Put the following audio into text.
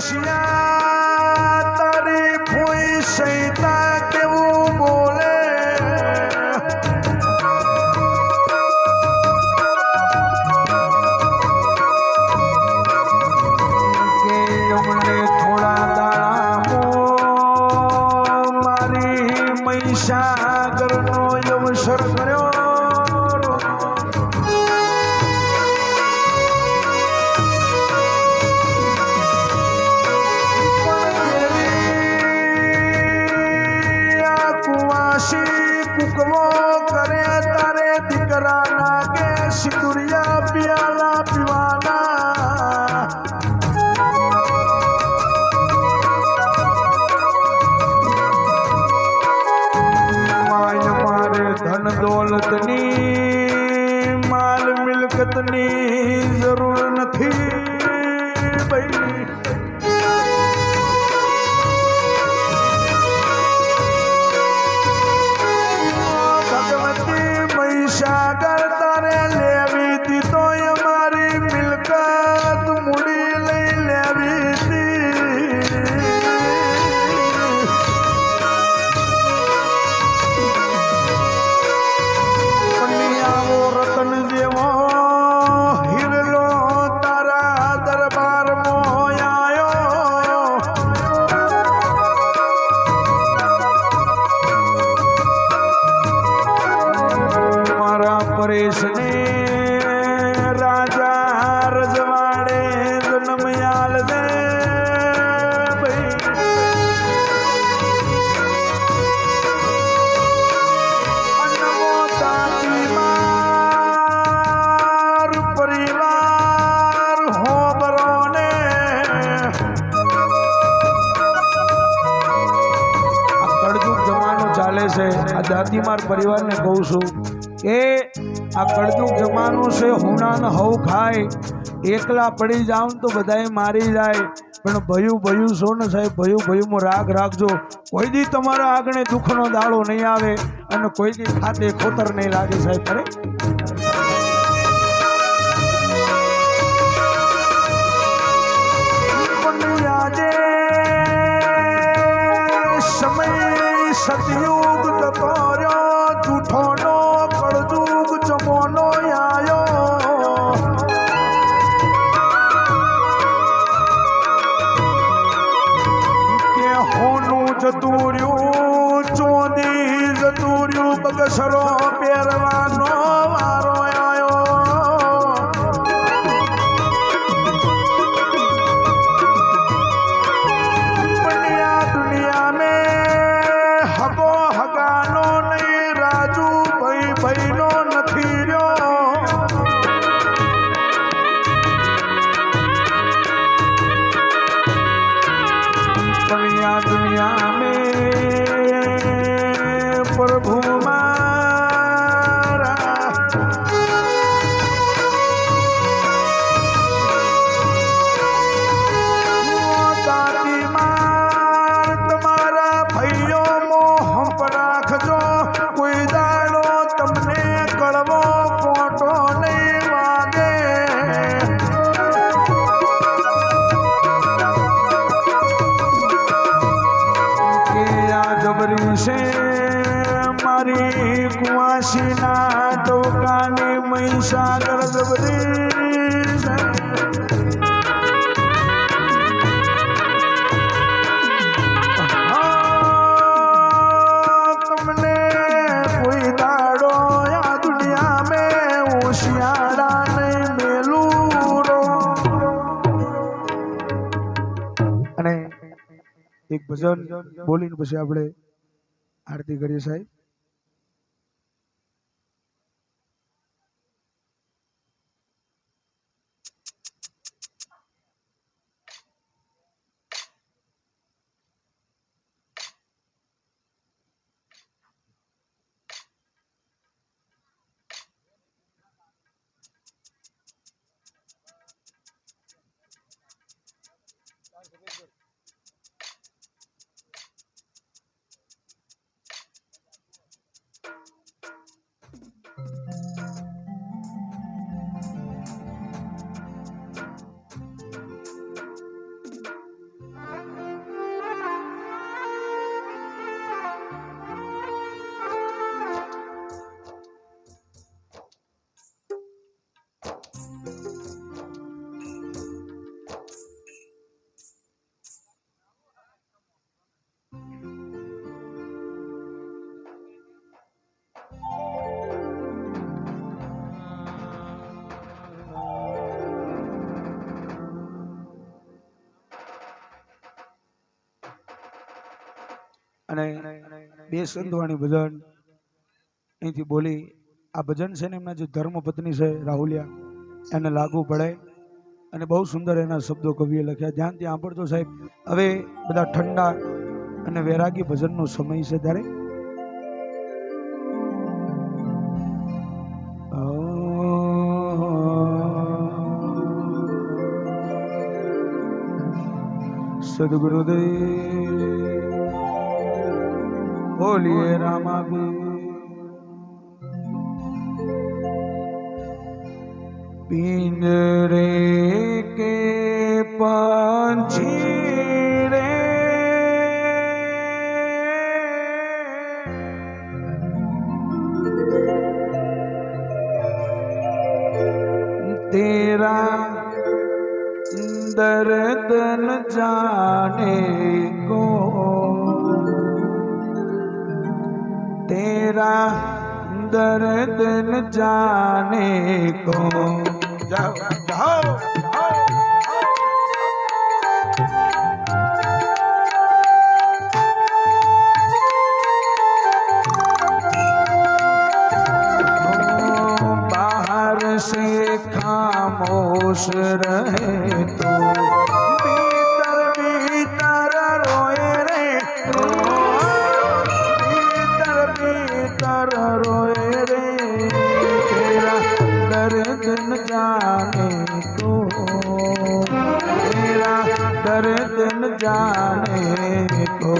Krishna. દોલતની માલ મિલકતની જરૂર નથી છે. આ દાદીમાર પરિવારને કહું છું કે આ કળતું જમાનો છે, હુનાન હવ ખાય. એકલા પડી જાવ તો બધાય મારી જાય. પણ ભયું ભયું છો ને સાહેબ, ભયું ભયુંમાં રાગ રાખજો. કોઈ દી તમારા આગળ દુઃખનો દાડો નહીં આવે અને કોઈ દી ખાતે ખોતર નહીં લાગે સાહેબ અરે પણ બગસરો પહેરવાનો વારો આવ્યો દુનિયા દુનિયા મેં હગો હગાનો નહીં રાજુ ભાઈ ભાઈનો મેં প্রভুমা હા, તમને કોઈ દાડો આ દુનિયા મેં હોશિયારા નહીં મેલું રો. અને એક ભજન બોલીને પછી આપણે આરતી કરીએ સાહેબ અને બે સંતવાણી ભજન અહીંથી બોલી આ ભજન છે ને એમના જે ધર્મપત્ની છે રાહુલિયા એને લાગુ પડે. અને બહુ સુંદર એના શબ્દો કવિએ લખ્યા. ધ્યાનથી સાંભળજો સાહેબ. હવે બધા ઠંડા અને વૈરાગી ભજનનો સમય છે ત્યારે. સદગુરુદેવ બોલીએ રામાબી પિંજરે કે પંછી રે. તેરા દર્દન જાને કો तेरा दर्द न जाने को जाओ जाओ बाहर से खामोश रहे रे तेरा दर्द न जाने को। तेरा दर्द न जाने को।